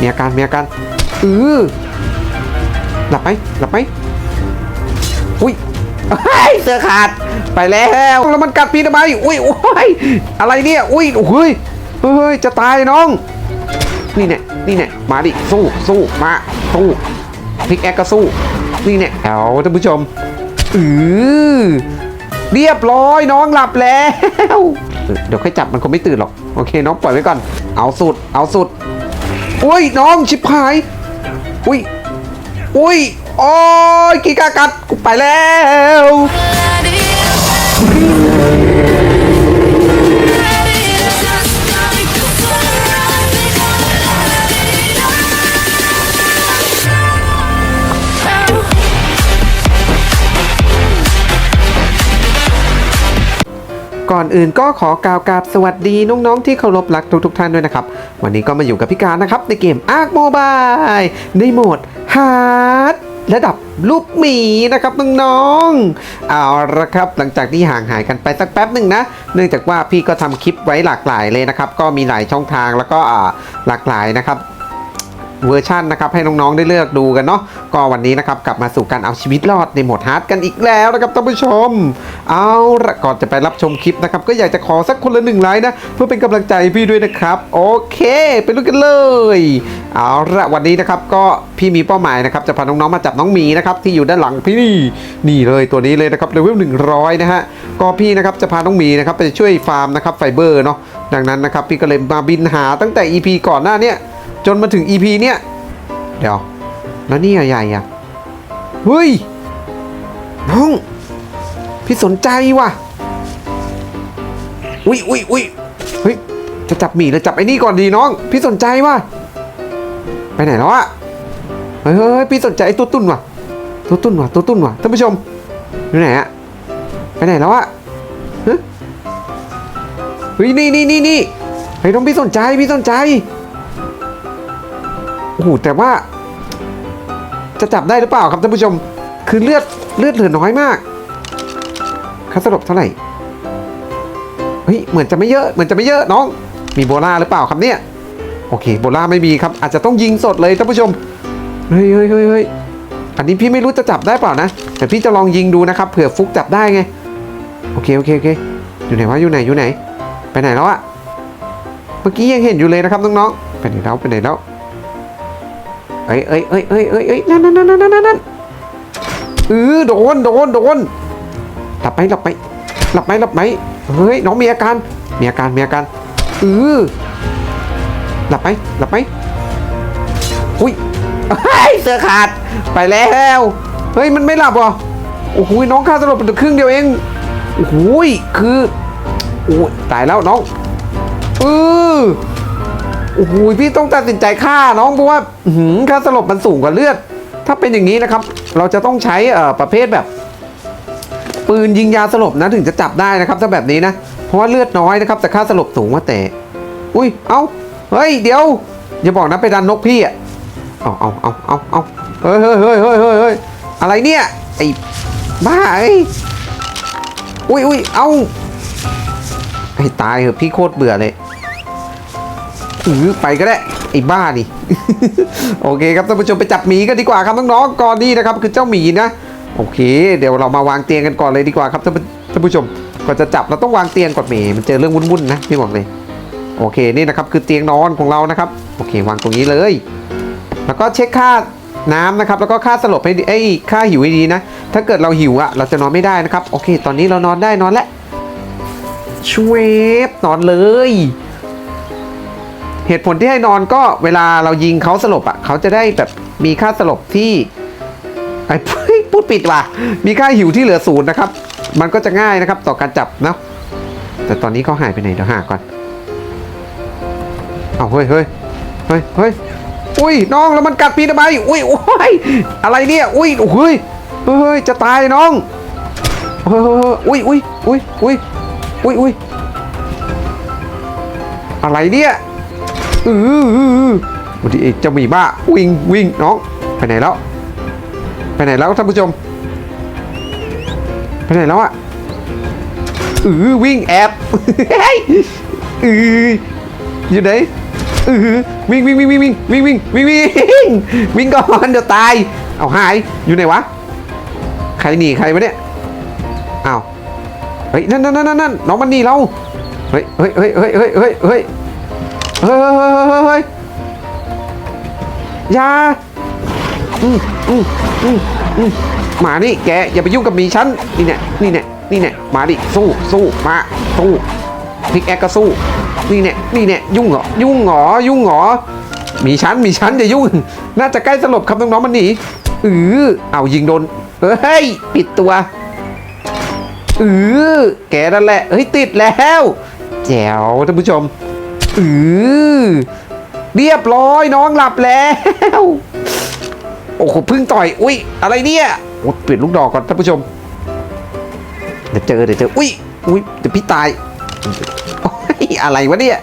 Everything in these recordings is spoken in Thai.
มีอาการมีอาการเออหลับไหมหลับไหมอุ้ยเฮ้ยเสือขาดไปแล้วแล้วมันกัดพี่ทำไมอุ้ยโอ้ยอะไรเนี่ยอุ้ยโอ้ยเฮ้ยจะตายน้อง นี่เนี่ยนี่เนี่ยมาดิสู้สู้มาสู้พิกแอคก็สู้นี่เนี่ยเอาท่านผู้ชมอือเรียบร้อยน้องหลับแล้วเออเดี๋ยวค่อยจับมันคงไม่ตื่นหรอก โอเคน้องปล่อยไว้ก่อน เอาสุด เอาสุด อุ้ยน้องชิบหาย อุ้ย อุ้ย โอ้ยกีกากัดกูไปแล้วก่อนอื่นก็ขอกล่าวกราบสวัสดีน้องๆที่เคารพรักทุกๆท่านด้วยนะครับ วันนี้ก็มาอยู่กับพี่การนะครับ ในเกม Ark Mobile ในโหมด Hard ระดับลูกหมีนะครับน้องๆเอาละครับหลังจากที่ห่างหายกันไปสักแป๊บหนึ่งนะ เนื่องจากว่าพี่ก็ทำคลิปไว้หลากหลายเลยนะครับ ก็มีหลายช่องทางแล้วก็หลากหลายนะครับ เวอร์ชันนะครับให้น้องๆได้เลือกดูกันเนาะก็วันนี้นะครับกลับมาสู่การเอาชีวิตรอดในโหมดฮาร์ดกันอีกแล้วนะครับท่านผู้ชม เอาละก่อนจะไปรับชมคลิปนะครับก็อยากจะขอสักคนละหนึ่งไลค์นะเพื่อเป็นกำลังใจพี่ด้วยนะครับ โอเค ไปดูกันเลยเอาละวันนี้นะครับก็พี่มีเป้าหมายนะครับจะพาน้องๆมาจับน้องหมีนะครับที่อยู่ด้านหลังพี่นี่นี่เลยตัวนี้เลยนะครับเลเวล100 นะฮะก็พี่นะครับจะพาน้องหมีนะครับไปช่วยฟาร์มนะครับไฟเบอร์เนาะดังนั้นนะครับพี่ก็เลยมาบินหาตั้งแต่ EP ก่อนหน้าเนี้ย จนมาถึง EP เนี่ย เดี๋ยว แล้วนี่ใหญ่อะเฮ้ยน้องพี่สนใจว่ะ อุ้ยอุ้ยอุ้ยเฮ้ย จะจับหมีหรือจับไอ้นี่ก่อนดีน้อง พี่สนใจว่ะ ไปไหนแล้วอะเฮ้ยเฮ้ยพี่สนใจไอ้ตัวตุ้นว่ะ ตัวตุ้นว่ะ ตัวตุ้นว่ะ ท่านผู้ชม อยู่ไหนอะไปไหนแล้วอะเฮ้ย นี่นี่นี่นี่เฮ้ยน้องพี่สนใจ พี่สนใจ อ้โหแต่ว่า จะจับได้หรือเปล่าครับท่านผู้ชม คือเลือดเลือดเหลือน้อยมากค่าสลบเท่าไหร่เฮ้ยเหมือนจะไม่เยอะเหมือนจะไม่เยอะน้อง มีโบล่าหรือเปล่าครับเนี่ยโอเคโบล่าไม่มีครับ อาจจะต้องยิงสดเลยท่านผู้ชมเฮ้ยเฮ้ยเฮ้ยเฮ้ยอันนี้พี่ไม่รู้จะจับได้เปล่านะแต่พี่จะลองยิงดูนะครับเผื่อฟุกจับได้ไงโอเคโอเคโอเคอยู่ไหนวะอยู่ไหนอยู่ไหน ไปไหนแล้วอะเมื่อกี้ยังเห็นอยู่เลยนะครับน้องๆไปไหนแล้วไปไหนแล้ว เอ้ยเอ้ยเอ้ยเอ้ยเอ้ยเอ้ยนั่นนั่นนั่นนั่นนั่นเออโดนโดนโดนหลับไหมหลับไหมหลับไหมหลับไหมเฮ้ยน้องมีอาการมีอาการมีอาการเออหลับไหมหลับไหมอุ้ยเฮ้ยเสือขาดไปแล้วเฮ้ยมันไม่หลับหรอโอ้โหน้องค่าสลบเป็นครึ่งเดียวเองโอ้โหคือโอ้ตายแล้วน้องเออ โอ้โหพี่ต้องตัดสินใจฆ่าน้องเพราะว่าอื้อหือค่าสลบมันสูงกว่าเลือด ถ้าเป็นอย่างนี้นะครับ เราจะต้องใช้เอ่อประเภทแบบ ปืนยิงยาสลบนะถึงจะจับได้นะครับ ถ้าแบบนี้นะ เพราะว่าเลือดน้อยนะครับ แต่ค่าสลบสูงว่าแต่ อุ้ยเอาเฮ้ยเดี๋ยวอย่าบอกนะไปดันนกพี่อะเอาเอาเอาเอาเอาเฮ้ยเฮ้ยเฮ้ยเฮ้ยเฮ้ยอะไรเนี่ยไอ้บ้าเอ้อุ้ยอุ้ยเอาให้ตายเหอะพี่โคตรเบื่อเลย อือไปก็ได้ไอ้บ้านี่โอเคครับท่านผู้ชมไปจับหมีกันดีกว่าครับน้องๆก่อนนี้นะครับคือเจ้าหมีนะ โอเค เดี๋ยวเรามาวางเตียงกันก่อนเลยดีกว่าครับท่านผู้ท่านผู้ชมก่อนจะจับเราต้องวางเตียงก่อนหมีมันเจอเรื่องวุ่นๆนะพี่บอกเลยโอเคนี่นะครับคือเตียงนอนของเรานะครับโอเควางตรงนี้เลย แล้วก็เช็คค่าน้ำนะครับแล้วก็ค่าสลบให้ดีไอ้ค่าหิวให้ดีนะ ถ้าเกิดเราหิวอะเราจะนอนไม่ได้นะครับ โอเค ตอนนี้เรานอนได้นอนแล้วชเวฟนอนเลย เหตุผลที่ให้นอนก็เวลาเรายิงเขาสลบอะเขาจะได้แบบมีค่าสลบที่ไอ้พูดปิดว่ะมีค่าหิวที่เหลือศูนย์นะครับ มันก็จะง่ายนะครับต่อการจับนะแต่ตอนนี้เขาหายไปไหนเดี๋ยวหาก่อนเอาเฮ้ยเฮ้ยเฮ้ยเฮ้ยอุ้ยน้องแล้วมันกัดพี่ทำไมอุ้ยโอ้ยอะไรเนี่ยอุ้ยโอ้ยเฮ้ยจะตายน้องเฮ้ยเฮ้ยเฮ้ยอุ้ยอุ้ยอุ้ยอุ้ยอุ้ยอุ้ยอะไรเนี่ย อืออวันที่เอกจะมีบ้าวิ่งวิ่งน้องไปไหนแล้ว ไปไหนแล้วท่านผู้ชม ไปไหนแล้วอะอือวิ่งแอบเฮ้ยอืออยู่ไหนอือหือวิ่งวิ่งวิ่งวิ่งวิ่งวิ่งวิ่งวิ่งวิ่งวิ่งก่อนเดี๋ยวตาย เอาหายอยู่ไหนวะใครหนีใครวะเนี่ยอ้าวเฮ้ยนั่นนั่นนั่นนั่นน้องมันหนีเราเฮ้ยเฮ้ยเฮ้ยเฮ้ยเฮ้ยเฮ้ย เฮ้ยเฮ้ยเฮ้ยเฮ้ยเฮ้ยเฮ้ยอยาอืมอืมอืมอืมมานี่แกอย่าไปยุ่งกับหมีฉันนี่เนี่ยนี่เนี่ยนี่เนี่ยมาดิสู้สู้มาสู้พิกแอคก็สู้นี่เนี่ยนี่เนี่ยยุ่งเหรอยุ่งเหรอยุ่งเหรอมีชั้นมีชั้นอย่ายุ่ง น่าจะใกล้สลบครับน้องๆมันหนีเออเอายิงโดนเฮ้ยปิดตัวเออแกนั่นแหละเฮ้ยติดแล้วแจ๋วท่านผู้ชม ออเรียบร้อยน้องหลับแล้ว โอ้โหพึ่งต่อย อุ้ยอะไรเนี่ยโอ้เปลี่ยนลูกดอกก่อนท่านผู้ชม เดี๋ยวเจอเดี๋ยวเจอ อุ้ยอุ้ยเดี๋ยวพี่ตายอะไรวะเนี่ย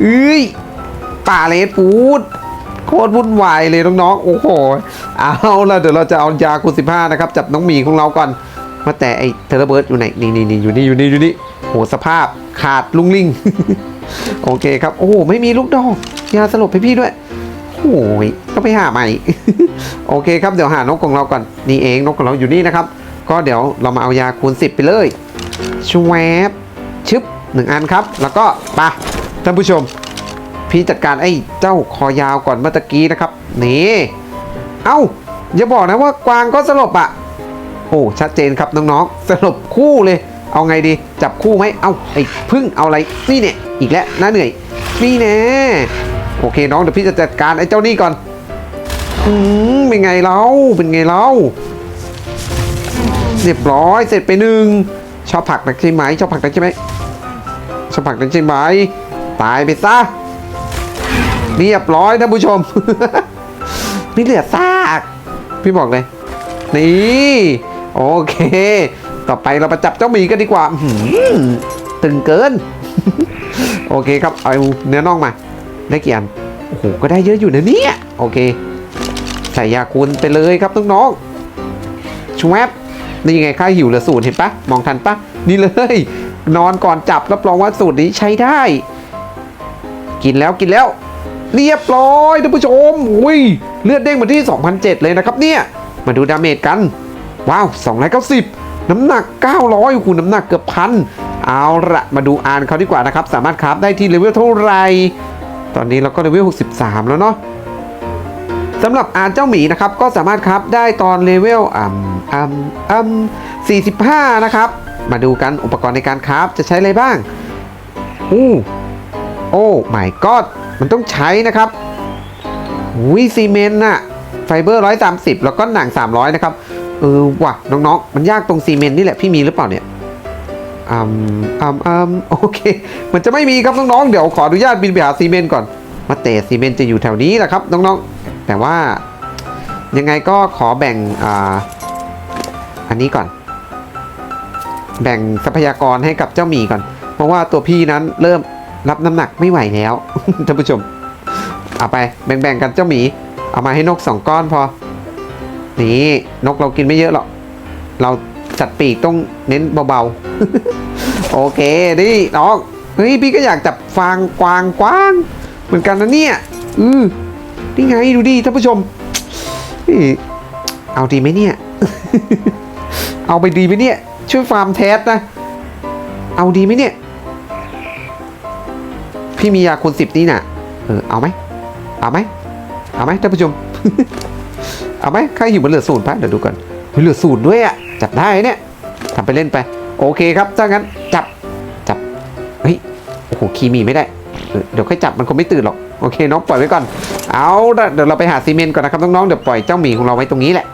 เอ้ยป่าเลดฟูดโคตรวุ่นวายเลยน้องๆ โอ้โห เอาละเดี๋ยวเราจะเอายาคูสิบห้านะครับ จับน้องหมีของเราก่อน มาแต่ไอเทเลเบิร์ดอยู่ไหน นี่นี่นี่อยู่นี่อยู่นี่อยู่นี่โหสภาพขาดลุงลิง โอเคครับ โอ้ไม่มีลูกดอกยาสลบให้พี่ด้วยโอ้ยก็ไปหาใหม่ โอเคครับเดี๋ยวหานกของเราก่อนนี่เองนกของเราอยู่นี่นะครับ ก็เดี๋ยวเรามาเอายาคูณ 10 ไปเลยชวบชึบหนึ่งอันครับ แล้วก็ไปะท่านผู้ชม พี่จัดการไอ้เจ้าคอยาวก่อนเมื่อกี้นะครับนี่เอ้าอย่าบอกนะว่ากวางก็สลบอะโอ้ชัดเจนครับน้องๆสลบคู่เลย เอาไงดี จับคู่ไหมเอ้าไอ้พึ่งเอาอะไรนี่เนี่ยอีกแล้วน่าเหนื่อย นี่แน่โอเคน้องเดี๋ยวพี่จะจัดการไอ้เจ้านี่ก่อนอืมเป็นไงเราเป็นไงเราเรียบร้อยเสร็จไปหนึ่งชอบผักนักใช่ไหมชอบผักนักใช่ไหมชอบผักนักใช่ไหมตายไปซะเรียบร้อยท่านผู้ชมไม่เหลือซาก พี่บอกเลย นี่ โอเค ต่อไปเราไปจับเจ้าหมีกันดีกว่าหตึงเกิน โอเคครับ เอาเนื้อน่องมา ได้กี่อัน โอ้โห ก็ได้เยอะอยู่นะเนี่ย โอเค ใส่ยาคูณไปเลยครับน้องๆชวบนี่ยังไงค่าหิวเหลือศูนย์เห็นปะ มองทันปะ นี่เลย นอนก่อนจับรับรองว่าสูตรนี้ใช้ได้ กินแล้วกินแล้ว เรียบร้อยท่านผู้ชมอุ้ยเลือดเด้งมาที่ 2,007 เลยนะครับเนี่ย มาดูดาเมจกัน ว้าว290 น้ำหนัก 900คูณน้ำหนักเกือบพันเอาละมาดูอ่านเขาดีกว่านะครับ สามารถคราฟได้ที่เลเวลเท่าไหร่ตอนนี้เราก็เลเวล63 แล้วเนาะสำหรับอาร์เจ้าหมีนะครับ ก็สามารถครับได้ตอนเลเวลอ่ำอ่ำอ่ำ45 นะครับ มาดูกันอุปกรณ์ในการคราฟจะใช้อะไรบ้างอู้โอ้ไม่ก็มันต้องใช้นะครับวิซีเมนต์น่ะไฟเบอร์ 130 แล้วก็หนัง 300 นะครับ เออว่ะน้องๆ มันยากตรงซีเมนต์นี่แหละพี่มีหรือเปล่าเนี่ยอืมอืมอืมโอเค มันจะไม่มีครับน้องๆ เดี๋ยวขออนุญาตบินไปหาซีเมนต์ก่อน มาเตะซีเมนต์จะอยู่แถวนี้แหละครับน้องๆ แต่ว่ายังไงก็ขอแบ่งอ่าอันนี้ก่อน แบ่งทรัพยากรให้กับเจ้าหมีก่อน เพราะว่าตัวพี่นั้นเริ่มรับน้ำหนักไม่ไหวแล้วท่านผู้ชม เอาไปแบ่งๆกันเจ้าหมี เอามาให้นกสองก้อนพอ นี่นกเรากินไม่เยอะหรอก เราจัดปีกต้องเน้นเบาๆ โอเค นี่น้องเฮ้ยพี่ก็อยากจับฟางกวางกว้าง เหมือนกันนะเนี่ย อือนี่ไงดูดิท่านผู้ชมเฮ้ยเอาดีไหมเนี่ย เอาไปดีไหมเนี่ย ช่วยฟาร์มแทสนะ เอาดีไหมเนี่ย พี่มียาคูณสิบนี่น่ะ เออเอาไหม เอาไหม เอาไหมท่านผู้ชม เอาไหมค่าหิวมันเหลือศูนย์ปะเดี๋ยวดูก่อนเหลือศูนย์ด้วยอะจับได้เนี่ยทำไปเล่นไป โอเคครับถ้างั้นจับจับเฮ้ยโอ้โหคีมีไม่ได้ เดี๋ยวค่อยจับมันคงไม่ตื่นหรอกโอเคน้องปล่อยไว้ก่อน เอาเดี๋ยวเราไปหาซีเมนต์ก่อนนะครับน้องๆเดี๋ยวปล่อยเจ้าหมีของเราไว้ตรงนี้แหละ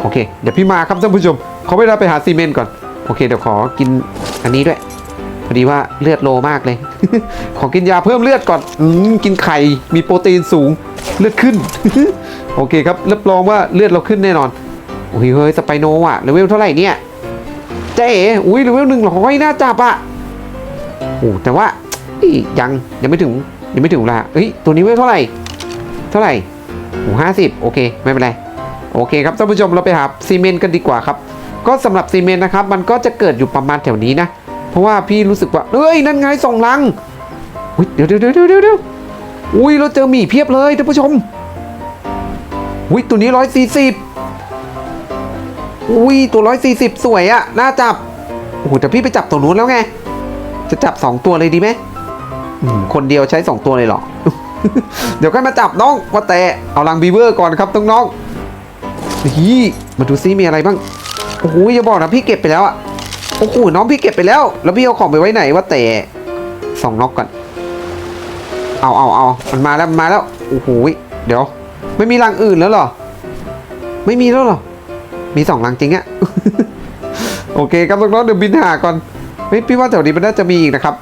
โอเคเดี๋ยวพี่มาครับท่านผู้ชมเขาไม่ได้ไปหาซีเมนต์ก่อนโอเคเดี๋ยวขอกินอันนี้ด้วยพอดีว่าเลือดโลมากเลย ขอกินยาเพิ่มเลือดก่อนอืมกินไข่มีโปรตีนสูงเลือดขึ้น โอเคครับรับรองว่าเลือดเราขึ้นแน่นอนโอ้ยเฮ้ยสไปโนอะเลเวลเท่าไหร่เนี่ยเจ๊เอ๋อุ้ยเลเวลหนึ่งร้อยน่าจับอะโอ้แต่ว่ายังยังไม่ถึงยังไม่ถึงเวลาเฮ้ยตัวนี้เวลเท่าไหร่เท่าไหร่โอ้ห้าสิบโอเคไม่เป็นไรโอเคครับท่านผู้ชมเราไปหาซีเมนต์กันดีกว่าครับ ก็สำหรับซีเมนต์นะครับมันก็จะเกิดอยู่ประมาณแถวนี้นะ เพราะว่าพี่รู้สึกว่าเอ้ยนั่นไงสองลังอุ๊ยเดี๋ยวเดี๋ยวเดี๋ยวเดี๋ยวเดี๋ยวอุ้ยเราเจอหมีเพียบเลยท่านผู้ชม อุ้ยตัวนี้ร้อยสี่สิบอุ้ยตัวร้อยสี่สิบสวยอะน่าจับโอ้โหแต่พี่ไปจับตัวนู้นแล้วไง จะจับสองตัวเลยดีไหมมคนเดียวใช้สองตัวเลยเหรอ เดี๋ยวค่อยมาจับน้องว่าแต่เอาลังบีเวอร์ก่อนครับตรงน้องๆนี่มาดูซิมีอะไรบ้างโอ้โหอย่าบอกนะพี่เก็บไปแล้วอะโอ้โหน้องพี่เก็บไปแล้ว แล้วพี่เอาของไปไว้ไหนว่าแต่สองนกก่อน เอาเอาเอามันมาแล้วมันมาแล้วโอ้โหเดี๋ยว ไม่มีรังอื่นแล้วหรอ ไม่มีแล้วหรอ มีสองรังจริงอะโอเคครับน้องๆเดี๋ยวบินหาก่อนเฮ้ยพี่ว่าแถวนี้มันน่าจะมีอีกนะครับ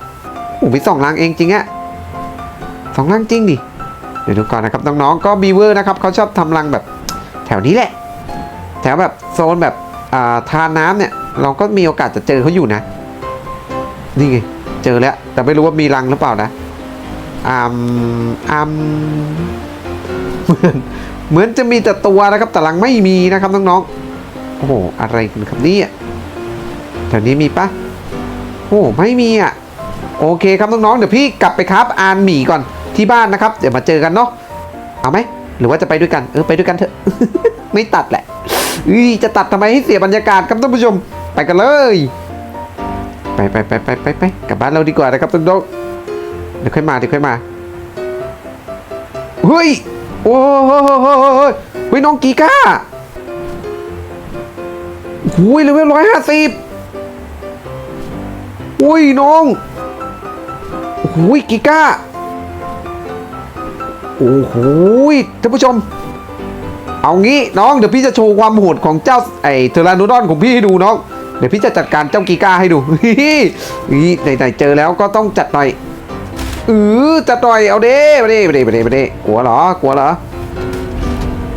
โอ้มีสองรังเองจริงอะสองรังจริงดิเดี๋ยวดูก่อนนะครับน้องๆก็บีเวอร์นะครับเขาชอบทำรังแบบ แถวนี้แหละ แถวแบบโซนแบบอ่าทานน้ำเนี่ย เราก็มีโอกาสจะเจอเขาอยู่นะ นี่ไงเจอแล้วแต่ไม่รู้ว่ามีรังหรือเปล่านะอ่าอ่า เหมือนเหมือนจะมีแต่ตัวนะครับแต่รังไม่มีนะครับน้องๆโอ้โหอะไรกันครับนี่แถวนี้มีปะโอ้ไม่มีอะโอเคครับน้องๆเดี๋ยวพี่กลับไปครับอานหมี่ก่อนที่บ้านนะครับ เดี๋ยวมาเจอกันเนาะเอาไหมหรือว่าจะไปด้วยกันเออไปด้วยกันเถอะ ไม่ตัดแหละอุ้ยจะตัดทำไมให้เสียบรรยากาศครับท่านผู้ชม ไปกันเลย ไปไปไปไปไปไปกลับบ้านเราดีกว่านะครับน้องๆเดี๋ยวค่อยมาเดี๋ยวค่อยมาเฮ้ย โอ้โหเฮ้ยน้องกีก้าหุยเลเวลร้อยห้าสิบอุ้ยน้องโอ้ยกีก้า โอ้โหท่านผู้ชม เอางี้น้องเดี๋ยวพี่จะโชว์ความโหดของเจ้าไอ้เทอราโนดอนของพี่ให้ดูน้อง เดี๋ยวพี่จะจัดการเจ้ากีก้าให้ดูนี่ไหนๆเจอแล้วก็ต้องจัดหน่อย ออจัดหน่อยเอาเด้มาเด้มาเด้มาเด้มาเด้กลัวเหรอกลัวเหรอ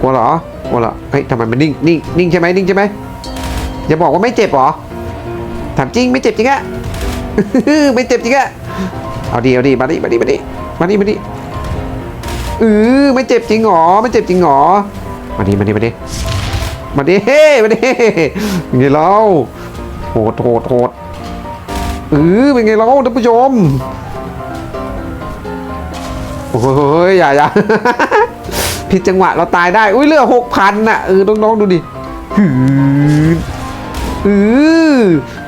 กลัวเหรอกลัวเหรอเฮ้ยทำไมมันนิ่งนิ่งนิ่งใช่ไหมนิ่งใช่ไหมอย่าบอกว่าไม่เจ็บเหรอถามจริงไม่เจ็บจริงอะไม่เจ็บจริงอะเอาดีเอาดีมาดิมาดิมาดิมาดิมาดิเออไม่เจ็บจริงหรอไม่เจ็บจริงหรอมาดิมาดิมาดิมาดิเฮ้มาดิเป็นไงเราโหดโหดโหดเออเป็นไงเราท่านผู้ชม โอ้ยอย่าอย่าผิดจังหวะเราตายได้ อุ้ยเหลือหกพันน่ะเออน้องๆดูดิหืออือ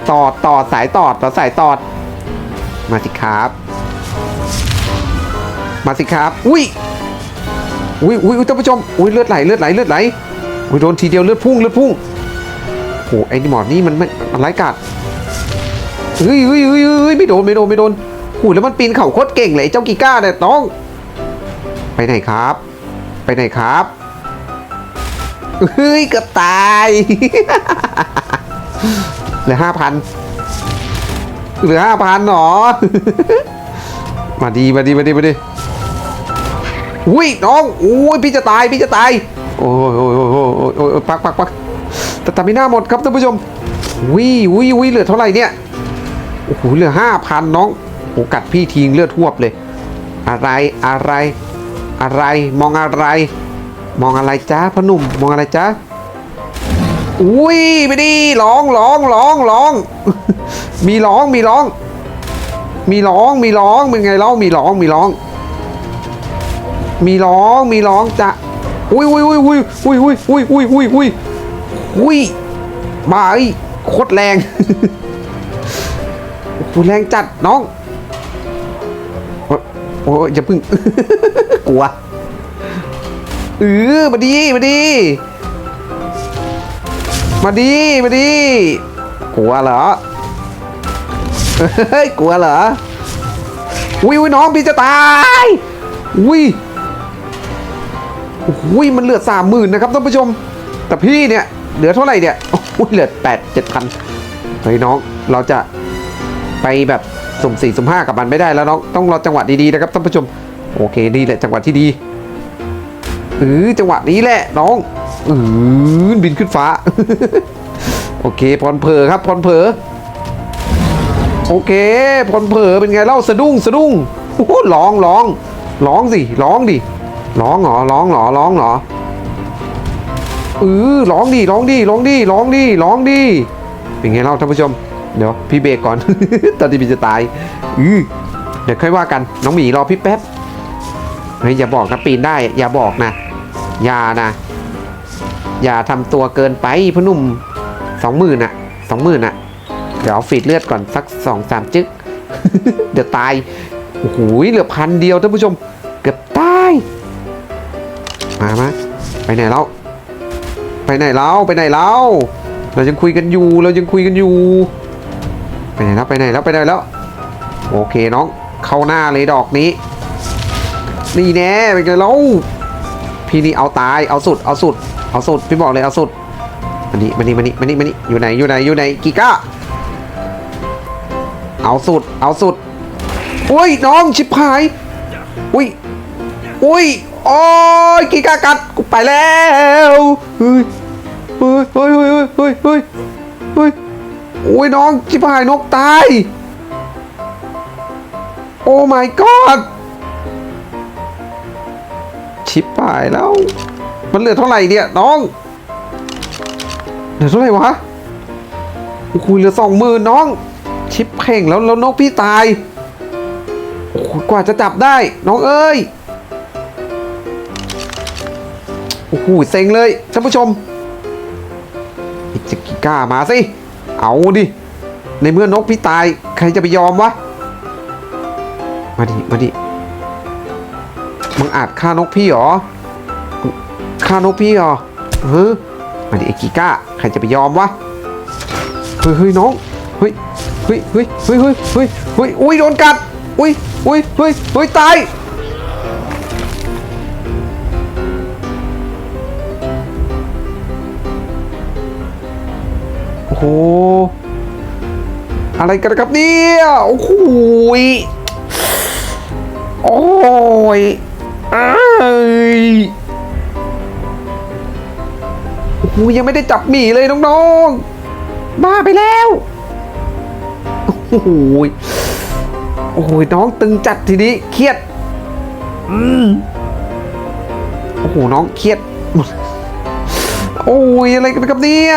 ตอดตอดสายตอดต่อสายตอด มาสิครับ มาสิครับ อุ้ยอุ้ยอุ้ยท่านผู้ชมอุ้ยเลือดไหลเลือดไหลเลือดไหลอุ้ยโดนทีเดียวเลือดพุ่งเลือดพุ่งโอ้ไอ้นี่หมอนี่มันมันมันไร้กาดเฮ้ยเฮ้ยเฮ้ยเฮ้ยไม่โดนไม่โดนไม่โดนโอ้ยแล้วมันปีนเข่าโคตรเก่งเลยเจ้ากีก้าเนี่ยน้อง ไปไหนครับ ไปไหนครับเฮ้ยเกือบตายเหลือห้าพันเหลือห้าพันหรอ มาดีมาดีมาดีมาดีอุ้ยน้องอุ้ยพี่จะตายพี่จะตาย โอ้ยโอ้ยโอ้ยโอ้ยปักปักปักแต่ตาไม่น่าหมดครับท่านผู้ชมวิวิวิเหลือเท่าไหร่เนี่ยโอ้โหเหลือห้าพันน้องโอ้กัดพี่ทิ้งเลือดทวบเลย อะไรอะไร อะไร มองอะไร มองอะไรจ้าพ่อหนุ่ม มองอะไรจ้าอุ้ยไม่ดีร้องร้องร้องร้อง มีร้องมีร้อง มีร้องมีร้องเป็นไงเล่ามีร้องมีร้อง มีร้องมีร้องจ้ะอุ้ยอุ้ยอุ้ยอุ้ยอุ้ยอุ้ยอุ้ยอุ้ยอุ้ยอุ้ยอุ้ยมาไอ้โคตรแรงโอ้โหแรงจัดน้อง โอ้ยอย่าพึ่ง กลัวเออมาดีมาดี มาดีมาดี กลัวเหรอ เฮ้ย กลัวเหรออุ้ยน้องพี่จะตายอุ้ยอุ้ยมันเหลือสามหมื่นนะครับท่านผู้ชม แต่พี่เนี่ยเหลือเท่าไหร่เนี่ยอุ้ยเหลือแปดเจ็ดพันเฮ้ยน้องเราจะไปแบบ สุ่มสี่สุ่มห้ากับมันไม่ได้แล้วน้องต้องรอจังหวะดีๆนะครับท่านผู้ชมโอเคนี่แหละจังหวะที่ดีเออจังหวะนี้แหละน้องอือบินขึ้นฟ้า โอเคพรเพอครับพรเพอโอเคพรเพอเป็นไงเล่าสะดุ้งสะดุ้งโอ้ร้องร้องร้องสิร้องดิร้องเหรอร้องเหรอร้องเหรอเออร้องดิร้องดิร้องดิร้องดิร้องดิเป็นไงเล่าท่านผู้ชม เดี๋ยวพี่เบรกก่อน ตอนที่พี่จะตาย อือเดี๋ยวค่อยว่ากัน น้องหมีรอพี่แป๊บ เฮ้ยอย่าบอกนะปีนได้ อย่าบอกนะ อย่านะ อย่าทำตัวเกินไปพ่อหนุ่มสองหมื่นอะสองหมื่นอะเดี๋ยวฟีดเลือดก่อนสักสองสามจึ๊ก เดี๋ยวตาย โอ้โหเหลือพันเดียวท่านผู้ชม เกือบตาย มามาไปไหนแล้วไปไหนแล้วไปไหนแล้วเรายังคุยกันอยู่ เรายังคุยกันอยู่ ไปไหนแล้วไปไหนแล้วไปไหนแล้ว โอเคน้อง เข้าหน้าเลยดอกนี้ นี่แน่เป็นไงแล้วพี่นี่เอาตายเอาสุดเอาสุด เอาสุดพี่บอกเลยเอาสุดมานี่มานี่มานี่มานี่มานี่อยู่ไหนอยู่ไหนอยู่ไหนกีก้าเอาสุดเอาสุดอุ้ยน้องชิบหายอุ้ยอุ้ยโอ้ยกีก้ากัดกูไปแล้วเฮ้ยเฮ้ยเฮ้ยเฮ้ยเฮ้ยเฮ้ยเฮ้ย โอ้ยน้องชิบหายนกตาย โอ้ my god ชิบหายแล้ว มันเหลือเท่าไหร่เนี่ยน้องเหลือเท่าไหร่วะโอ้โหเหลือสองหมื่นน้อง ชิปเพ่งแล้วแล้วนกพี่ตายโอ้โหกว่าจะจับได้ น้องเอ้ยโอ้โหเซ็งเลยท่านผู้ชมอิจิกิก้ามาสิ เอาดิ ในเมื่อนกพี่ตาย ใครจะไปยอมวะ มาดิ มาดิ มึงอาจฆ่านกพี่เหรอ ฆ่านกพี่เหรอเฮ้ยมาดิไอ้กีก้า ใครจะไปยอมวะ เฮ้ยเฮ้ยน้อง เฮ้ย เฮ้ยเฮ้ยเฮ้ยเฮ้ยเฮ้ยเฮ้ยอุ้ยโดนกัด อุ้ยอุ้ยเฮ้ยเฮ้ยตาย อ้โหอะไรกันครับเนี่ยโอ้โหยโอ้ยอ้ยโอ้โหยังไม่ได้จับหมีเลยน้องๆ บ้าไปแล้ว โอ้โหยโอ้โหยน้องตึงจัดทีนี้เครียด อืมโอ้โหน้องเครียด โอ้ยอะไรกันครับเนี่ย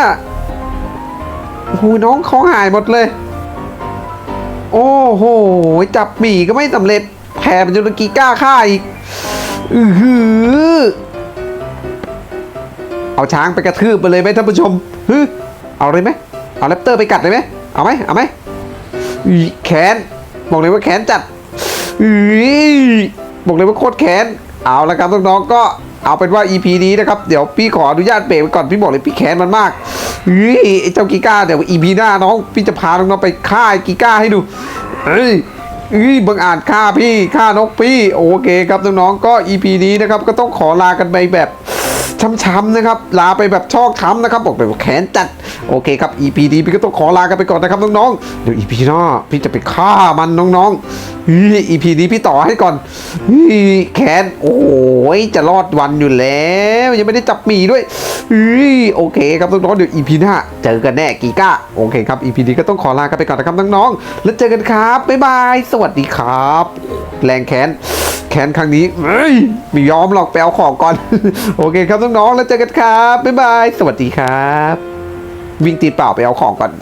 โอ้โหน้องเของหายหมดเลย โอ้โห จับหมีก็ไม่สำเร็จแผ่เป็นจนกีก้าฆ่าอีก อือหือ เอาช้างไปกระทืบไปเลยไหมท่านผู้ชมฮึเอาเลยไหม เอาแรปเตอร์ไปกัดเลยไหม เอาไหม เอาไหมแขน บอกเลยว่าแขนจัดอีบอกเลยว่าโคตรแขน เอาละครับน้องๆก็ เอาเป็นว่า EP นี้นะครับ เดี๋ยวพี่ขออนุญาตเบรกไปก่อนพี่บอกเลยพี่แขนมันมากอีไอ้เจ้ากีก้าเดี๋ยว EP หน้าน้องพี่จะพาน้องๆไปฆ่าไอ้กีก้าให้ดูเอ้ยอีบังอาจฆ่าพี่ฆ่านกพี่ โอเคครับน้องๆก็ EP นี้นะครับก็ต้องขอลากันไปแบบ ช้ำๆนะครับ ลาไปแบบชอกช้ำนะครับ บอกเลยว่าแขนจัด โอเคครับ EP นี้พี่ก็ต้องขอลากันไปก่อนนะครับน้องๆ เดี๋ยว EP หน้าพี่จะไปฆ่ามันน้องๆอี EP นี้พี่ต่อให้ก่อนแขน โอ้ยจะรอดวันอยู่แล้ว ยังไม่ได้จับหมีด้วยโอเคครับน้องๆ เดี๋ยว EP หน้าเจอกันแน่กีก้า โอเคครับ EP นี้ก็ต้องขอลากันไปก่อนนะครับน้องๆ แล้วเจอกันครับ บ๊ายบาย สวัสดีครับ แรงแขน แขนครั้งนี้ไม่ยอมหรอกไปเอาของก่อน โอเคครับน้องๆแล้วเจอกันครับบ๊ายบายสวัสดีครับ วิ่งตีนเปล่าไปเอาของก่อน